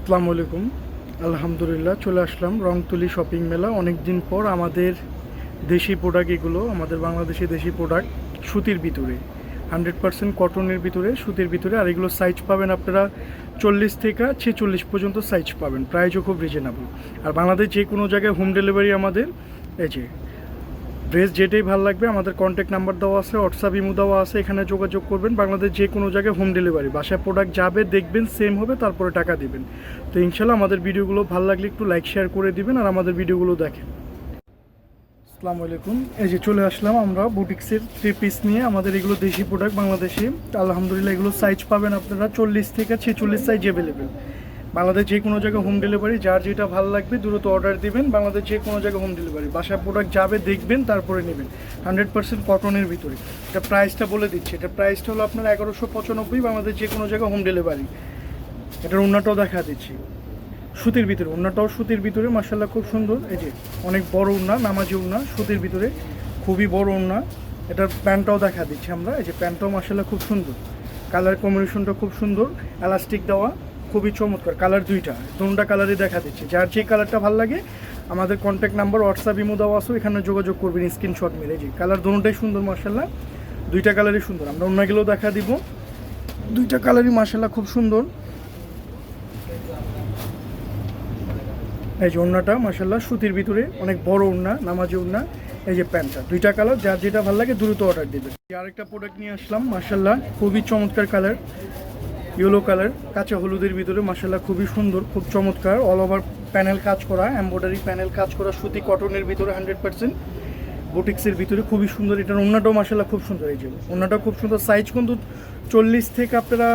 আসসালামু আলাইকুম। আলহামদুলিল্লাহ, চলে আসলাম রংতুলি শপিং মেলা। অনেক দিন পর আমাদের দেশি প্রোডাক্ট এগুলো, আমাদের বাংলাদেশি দেশি প্রোডাক্ট সুতির ভিতরে। হান্ড্রেড পার্সেন্ট কটনের ভিতরে, সুতির ভিতরে। আর এগুলো সাইজ পাবেন আপনারা চল্লিশ থেকে ছেচল্লিশ পর্যন্ত সাইজ পাবেন। প্রাইসও খুব রিজনেবল আর বাংলাদেশ যে কোনো জায়গায় হোম ডেলিভারি আমাদের, এই যে ড্রেস যেটাই ভালো লাগবে, আমাদের কন্ট্যাক্ট নাম্বার দেওয়া আছে হোয়াটসঅ্যাপ ইমো দেওয়া আছে, এখানে যোগাযোগ করবেন। বাংলাদেশ যে কোনো জায়গায় হোম ডেলিভারি বাসায় প্রোডাক্ট যাবে, দেখবেন সেম হবে, তারপরে টাকা দিবেন। তো ইনশাল্লাহ আমাদের ভিডিওগুলো ভালো লাগলে একটু লাইক শেয়ার করে দিবেন আর আমাদের ভিডিওগুলো দেখেন। আসসালামু আলাইকুম। এই যে চলে আসলাম আমরা বুটিক্সের থ্রি পিস নিয়ে। আমাদের এগুলো দেশি প্রোডাক্ট বাংলাদেশি। আলহামদুলিল্লাহ এগুলো সাইজ পাবেন আপনারা চল্লিশ থেকে ছেচল্লিশ সাইজ অ্যাভেলেবেল বাংলাদেশ যে কোনো জায়গায় হোম ডেলিভারি যার যেটা ভালো লাগবে দ্রুত অর্ডার দিবেন। বাংলাদেশ যে কোনো জায়গায় হোম ডেলিভারি বাসায় প্রোডাক্ট যাবে, দেখবেন, তারপরে নেবেন। হান্ড্রেড পার্সেন্ট কটনের ভিতরে। এটা প্রাইসটা বলে দিচ্ছি। এটা প্রাইসটা হলো আপনার এগারোশো পঁচানব্বই, বাংলাদেশ যে কোনো জায়গায় হোম ডেলিভারি এটার অন্যটাও দেখা দিচ্ছি। সুতির ভিতরে ওড়নাটাও সুতির ভিতরে মার্শাল্লাহ খুব সুন্দর। এই যে, অনেক বড় ওড়না নামাজি ওড়না সুতির ভিতরে। খুবই বড় ওড়না এটার প্যান্টটাও দেখা দিচ্ছি আমরা। এই যে প্যান্টটাও মার্শাল্লাহ খুব সুন্দর। কালার কম্বিনেশনটা খুব সুন্দর। এলাস্টিক দেওয়া। খুবই চমৎকার কালার দুইটা, দুটা কালারই দেখা দিচ্ছে। যার যে কালারটা ভালো লাগে, আমাদের কন্ট্যাক্ট নাম্বার হোয়াটসঅ্যাপ ইমো দেওয়া আছে এখানে যোগাযোগ করবেন স্ক্রিনশট মেরে যে। কালার দুটোটাই সুন্দর মার্শাল্লাহ দুইটা কালারই সুন্দর। আমরা অন্যগুলোও দেখা দিব। দুইটা কালারই মার্শাল্লাহ খুব সুন্দর। এই যে ওড়নাটা মাসাল্লাহ সুতির ভিতরে অনেক বড় ওড়না, নামাজি ওড়না, এই যে প্যান্টটা। দুইটা কালার, যার যেটা ভালো লাগে, দ্রুত অর্ডার দেবেন। আরেকটা প্রোডাক্ট নিয়ে আসলাম মাসাল্লাহ খুবই চমৎকার কালার। ইয়েলো কালার, কাঁচা হলুদের ভিতরে মাসাল্লাহ খুবই সুন্দর, খুব চমৎকার অল ওভার প্যানেল কাজ করা এমব্রয়ডারি প্যানেল কাজ করা, সুতি কটনের ভিতরে হান্ড্রেড পার্সেন্ট বুটিক্সের ভিতরে খুবই সুন্দর, এটার ওড়নাটাও মাসাল্লাহ খুব সুন্দর, এই যে, ওড়নাটা খুব সুন্দর সাইজ কিন্তু চল্লিশ থেকে আপনারা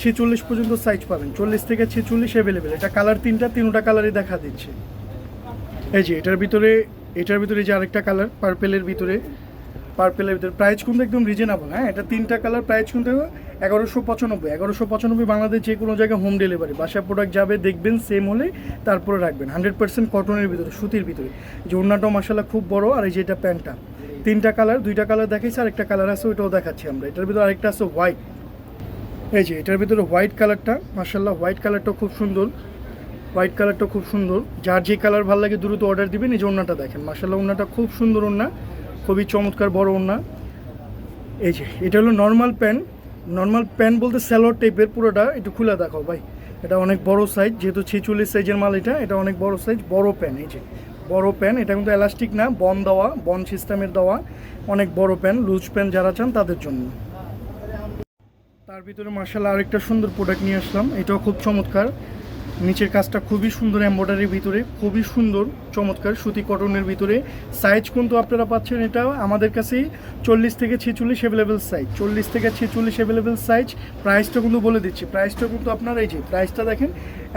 ছেচল্লিশ পর্যন্ত সাইজ পাবেন, চল্লিশ থেকে ছেচল্লিশ অ্যাভেলেবেল এটা কালার তিনটা তিনটা কালারই দেখা দিচ্ছে। এই যে, এটার ভিতরে এটার ভিতরে যে আরেকটা কালার পার্পেলের ভিতরে পার্পেলের ভিতরে। প্রাইস কিন্তু একদম রিজনেবল হ্যাঁ? এটা তিনটা কালার প্রাইস কিন্তু এগারোশো পঁচানব্বই। এগারোশো পঁচানব্বই বাংলাদেশ যে কোনো জায়গায় হোম ডেলিভারি বাসায় প্রোডাক্ট যাবে, দেখবেন সেম হলে তারপরে রাখবেন। হান্ড্রেড পার্সেন্ট কটনের ভিতরে, সুতির ভিতরে। যে ওড়নাটাও মাসাল্লাহ খুব বড়, আর এই যে এটা প্যান্টটা। তিনটা কালার দুইটা কালার দেখাইছে আর একটা কালার আছে, ওইটাও দেখাচ্ছি আমরা। এটার ভিতরে আরেকটা আছে হোয়াইট এই যে, এটার ভিতরে হোয়াইট কালারটা মার্শাল্লাহ হোয়াইট কালারটা খুব সুন্দর। হোয়াইট কালারটা খুব সুন্দর। যার যে কালার ভালো লাগে, দ্রুত অর্ডার দিবেন। এই যে ওড়নাটা দেখেন মার্শাল্লাহ ওড়নাটা খুব সুন্দর ওড়না। খুবই চমৎকার বড় ওড়না। এই যে, এটা হলো নর্মাল প্যান নর্মাল প্যান বলতে স্যালোয়ার টাইপের পুরোটা একটু খুলে দেখাও ভাই। এটা অনেক বড় সাইজ যেহেতু ছেচল্লিশ সাইজের মাল এটা এটা অনেক বড় সাইজ বড় প্যান এই যে। বড় প্যান এটা কিন্তু এলাস্টিক না, বন দেওয়া, বন সিস্টেমের দেওয়া। অনেক বড় প্যান লুজ প্যান যারা চান তাদের জন্য। তার ভিতরে মার্শাল আরেকটা সুন্দর প্রোডাক্ট নিয়ে আসলাম। এটাও খুব চমৎকার। নিচের কাজটা খুবই সুন্দর এম্ব্রয়ডারির ভিতরে, খুবই সুন্দর, চমৎকার, সুতি কটনের ভিতরে। সাইজ কিন্তু আপনারা পাচ্ছেন এটা আমাদের কাছেই চল্লিশ থেকে ছেচল্লিশ অ্যাভেলেবেল সাইজ চল্লিশ থেকে ছেচল্লিশ অ্যাভেলেবেল সাইজ প্রাইসটা কিন্তু বলে দিচ্ছি। প্রাইসটা কিন্তু আপনার এই যে প্রাইসটা দেখেন,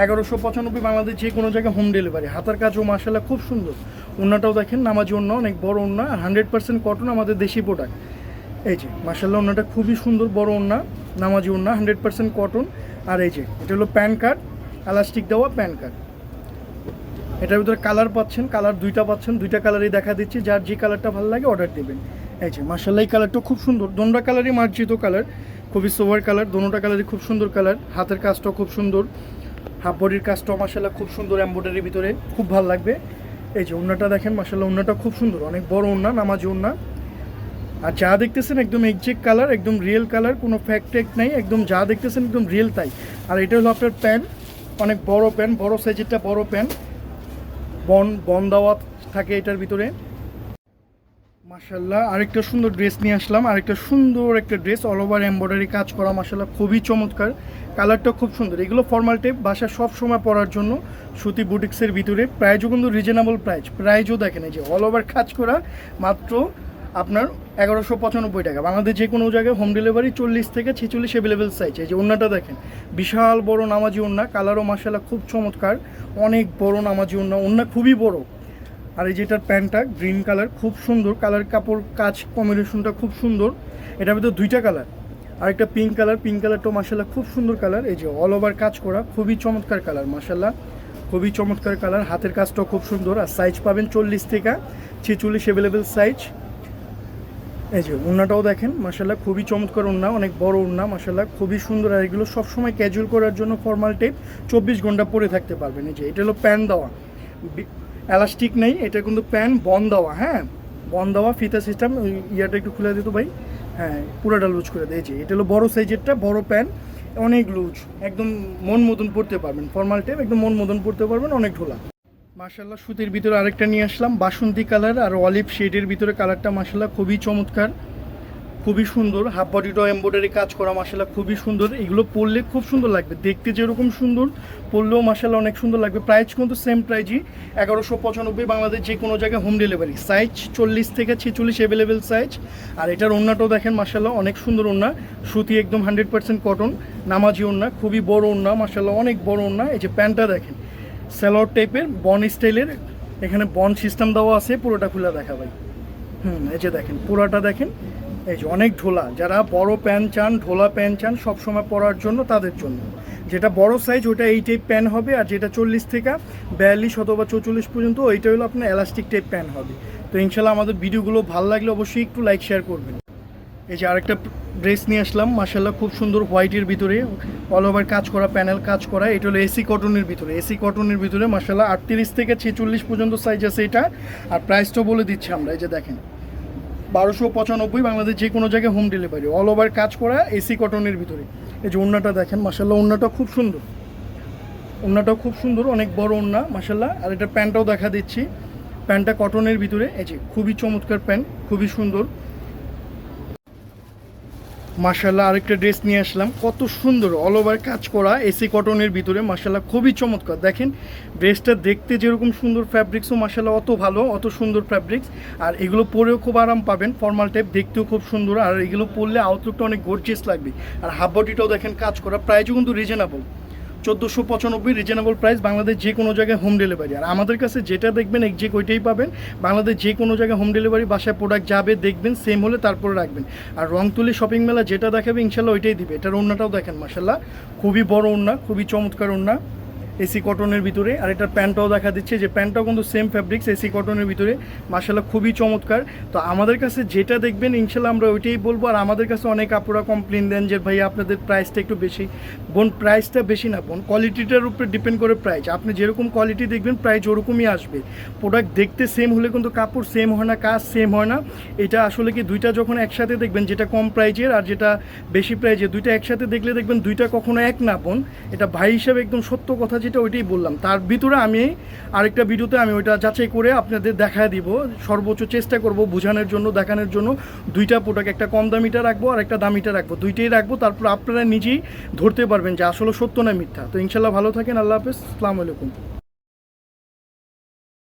এগারোশো পঁচানব্বই বাংলাদেশ যে কোনো জায়গায় হোম ডেলিভারি হাতার কাজও মার্শাল্লাহ খুব সুন্দর। ওনাটাও দেখেন, নামাজি অন্য অনেক বড় ওন্না আর হান্ড্রেড পার্সেন্ট কটন আমাদের দেশি প্রোডাক্ট এই যে মার্শাল্লাহ ওনাটা খুবই সুন্দর বড় ওন্না নামাজি ওন্না হান্ড্রেড পার্সেন্ট কটন আর এই যে, এটা হলো প্যান কার্ড এলাস্টিক দেওয়া প্যান কার্ড। এটার ভিতরে কালার পাচ্ছেন, কালার দুইটা পাচ্ছেন, দুইটা কালারই দেখা দিচ্ছি, যার যে কালারটা ভালো লাগে অর্ডার দেবেন। এই যে মার্শাল্লাহ এই কালারটা খুব সুন্দর। দোনটা কালারই মার্জিত কালার, খুবই সোভার কালার, দোনোটা কালারই খুব সুন্দর কালার, হাতের কাজটাও খুব সুন্দর, হাফ বডির কাজটাও মার্শাল্লাহ খুব সুন্দর এম্ব্রয়ডারির ভিতরে, খুব ভালো লাগবে। এই যে ওড়নাটা দেখেন মার্শাল্লাহ ওড়নাটা খুব সুন্দর, অনেক বড় ওড়না নামাজি ওড়না আর যা দেখতেছেন একদম একজেক্ট কালার, একদম রিয়েল কালার, কোনো ফ্যাক্ট ট্যাক্ট নাই, একদম যা দেখতেছেন একদম রিয়েল তাই। আর এটা হলো আপনার প্যান্ট অনেক বড় প্যান্ট বড় সাইজেরটা বড় প্যান্ট বন বন দেওয়া থাকে এটার ভিতরে। মার্শাল্লাহ আরেকটা সুন্দর ড্রেস নিয়ে আসলাম। আরেকটা সুন্দর একটা ড্রেস অল ওভার এমব্রয়ডারি কাজ করা মার্শাল্লাহ খুবই চমৎকার। কালারটা খুব সুন্দর। এগুলো ফর্মাল টাইপ বাসা সব সময় পরার জন্য সুতি বুটিক্সের ভিতরে। প্রাইজও কিন্তু রিজনেবল প্রাইস প্রাইজও দেখেন এই যে অল ওভার কাজ করা, মাত্র আপনার এগারোশো পঁচানব্বই টাকা। বাংলাদেশ যে কোনো জায়গায় হোম ডেলিভারি চল্লিশ থেকে ছেচল্লিশ অ্যাভেলেবেল সাইজ এই যে ওড়নাটা দেখেন, বিশাল বড় নামাজি ওড়না কালারও মাসালা খুব চমৎকার, অনেক বড় নামাজি ওড়না ওড়না খুবই বড়। আর এই যেটার প্যান্টটা গ্রিন কালার খুব সুন্দর কালার কাপড়, কাজ কম্বিনেশনটা খুব সুন্দর। এটার ভিতরে দুইটা কালার আর একটা পিঙ্ক কালার পিঙ্ক কালারটাও মাসাল্লাহ খুব সুন্দর কালার এই যে অল ওভার কাজ করা, খুবই চমৎকার কালার মাসাল্লাহ খুবই চমৎকার কালার হাতের কাজটাও খুব সুন্দর। আর সাইজ পাবেন চল্লিশ থেকে ছেচল্লিশ অ্যাভেলেবেল সাইজ এই যে উন্নাটাও দেখেন মাসাল্লাহ খুবই চমৎকার উন্না, অনেক বড় উন্না মাসাল্লাহ খুবই সুন্দর, আর এগুলো সবসময় ক্যাজুয়াল করার জন্য ফর্মাল টেপ চব্বিশ ঘণ্টা পরে থাকতে পারবেন। এই যে এটা হলো প্যান দেওয়া। এলাস্টিক নেই, এটা কিন্তু প্যান বন দেওয়া হ্যাঁ? বন দেওয়া, ফিতা সিস্টেম ইয়াটা একটু খুলে দিত ভাই। হ্যাঁ পুরোটা লুজ করে দিয়েছি এটা হলো বড় সাইজেরটা, বড় প্যান অনেক লুজ একদম মন মতন পড়তে পারবেন। ফর্মাল টেপ একদম মন মতন পড়তে পারবেন, অনেক ঢোলা। মার্শাল্লাহ সুতির ভিতরে আরেকটা নিয়ে আসলাম, বাসন্তী কালার আর অলিভ শেডের ভিতরে কালারটা মার্শাল্লাহ খুবই চমৎকার, খুবই সুন্দর হাফ বডিটাও এমব্রয়ডারি কাজ করা মার্শাল্লাহ খুবই সুন্দর, এগুলো পরলে খুব সুন্দর লাগবে, দেখতে যেরকম সুন্দর, পরলেও মার্শাল্লাহ অনেক সুন্দর লাগবে প্রাইস কিন্তু সেম প্রাইজই এগারোশো পঁচানব্বই বাংলাদেশ যে কোনো জায়গায় হোম ডেলিভারি সাইজ চল্লিশ থেকে ছেচল্লিশ অ্যাভেলেবেল সাইজ আর এটার ওন্নাটাও দেখেন মার্শাল্লাহ অনেক সুন্দর ওন্না সুতি একদম হান্ড্রেড পার্সেন্ট কটন নামাজি ওন্না খুবই বড় ওন্না মার্শাল্লাহ অনেক বড় ওন্না এই যে প্যান্টটা দেখেন স্যালোয়ার টাইপের, বন স্টাইলের, এখানে বন সিস্টেম দেওয়া আছে, পুরোটা খুলে দেখা ভাই। হুম, এই যে দেখেন, পুরোটা দেখেন, এই যে অনেক ঢোলা। যারা বড় প্যান্ট চান, ঢোলা প্যান্ট চান, সবসময় পরার জন্য তাদের জন্য। যেটা বড় সাইজ ওটা এই টাইপ প্যান হবে, আর যেটা চল্লিশ থেকে বিয়াল্লিশ অথবা চৌচল্লিশ পর্যন্ত, ওইটা হলো আপনার এলাস্টিক টাইপ প্যান হবে। তো ইনশাল্লাহ আমাদের ভিডিওগুলো ভালো লাগলে অবশ্যই একটু লাইক শেয়ার করবেন। এই যে আরেকটা ড্রেস নিয়ে আসলাম মাসাল্লাহ খুব সুন্দর হোয়াইটের ভিতরে অল ওভার কাজ করা প্যানেল কাজ করা, এটা হলো এসি কটনের ভিতরে এসি কটনের ভিতরে মাসাল্লাহ আটত্রিশ থেকে ছেচল্লিশ পর্যন্ত সাইজ আছে এটা, আর প্রাইসটাও বলে দিচ্ছি আমরা, এই যে দেখেন। বারোশো পঁচানব্বই বাংলাদেশ যে কোনো জায়গায় হোম ডেলিভারি অল ওভার কাজ করা এসি কটনের ভিতরে। এই যে ওন্নাটা দেখেন মাসাল্লাহ ওন্নাটা খুব সুন্দর। ওন্নাটাও খুব সুন্দর, অনেক বড় ওন্না মাসাল্লাহ আর এটা প্যান্টটাও দেখা দিচ্ছি, প্যান্টটা কটনের ভিতরে, এই যে খুবই চমৎকার প্যান্ট, খুবই সুন্দর। মার্শাল্লাহ আরেকটা ড্রেস নিয়ে আসলাম। কত সুন্দর অল ওভার কাজ করা এসি কটনের ভিতরে মার্শাল্লাহ খুবই চমৎকার। দেখেন, ড্রেসটা দেখতে যেরকম সুন্দর ফ্যাব্রিক্সও মার্শাল্লাহ অত ভালো, অত সুন্দর ফ্যাব্রিক্স আর এগুলো পরেও খুব আরাম পাবেন ফর্মাল টাইপ দেখতেও খুব সুন্দর। আর এগুলো পরলে আউটলুকটা অনেক গর্জিয়াস লাগবে। আর হাফ বডিটাও দেখেন কাজ করা প্রাইজও কিন্তু রিজনেবল চোদ্দোশো পঁচানব্বই রিজনেবল প্রাইস বাংলাদেশ যে কোনো জায়গায় হোম ডেলিভারি আর আমাদের কাছে যেটা দেখবেন একজেক ওইটাই পাবেন, বাংলাদেশ যে কোনো জায়গায় হোম ডেলিভারি বাসায় প্রোডাক্ট যাবে, দেখবেন সেম হলে তারপরে রাখবেন। আর রংতুলি শপিং মেলা যেটা দেখাবে, ইনশাল্লাহ ওইটাই দিবে। এটার ওড়নাটাও দেখেন মাসাল্লাহ খুবই বড় ওড়না, খুবই চমৎকার ওড়না এসি কটনের ভিতরে। আর এটার প্যান্টটাও দেখা দিচ্ছে যে প্যান্টটাও কিন্তু সেম ফ্যাব্রিক্স এসি কটনের ভিতরে। মাসাল্লাহ খুবই চমৎকার। তো আমাদের কাছে যেটা দেখবেন, ইনশাল্লাহ আমরা ওইটাই বলব। আর আমাদের কাছে অনেক আপুরা কমপ্লেন দেন যে ভাই আপনাদের প্রাইসটা একটু বেশি। বোন প্রাইসটা বেশি না বোন কোয়ালিটিটার উপরে ডিপেন্ড করে প্রাইস আপনি যেরকম কোয়ালিটি দেখবেন প্রাইস ওরকমই আসবে। প্রোডাক্ট দেখতে সেম হলে কিন্তু কাপড় সেম হয় না, কাজ সেম হয় না। এটা আসলে কি দুইটা যখন একসাথে দেখবেন, যেটা কম প্রাইজের আর যেটা বেশি প্রাইজের দুইটা একসাথে দেখলে দেখবেন দুইটা কখনো এক না বোন এটা ভাই হিসাবে একদম সত্য কথা যেটা ওইটাই বললাম। তার ভিতরে আমি আরেকটা ভিডিওতে আমি ওইটা যাচাই করে আপনাদের দেখায় দিব। সর্বোচ্চ চেষ্টা করব বোঝানোর জন্য, দেখানোর জন্য। দুইটা প্রোডাক্ট একটা কম দামিটা রাখব আর একটা দামিটা রাখব। দুইটাই রাখব, তারপর আপনারা নিজেই ধরতে পারবেন যে আসলে সত্য না মিথ্যা। তো ইনশাল্লাহ ভালো থাকেন আল্লাহ হাফেজ আসসালামু আলাইকুম।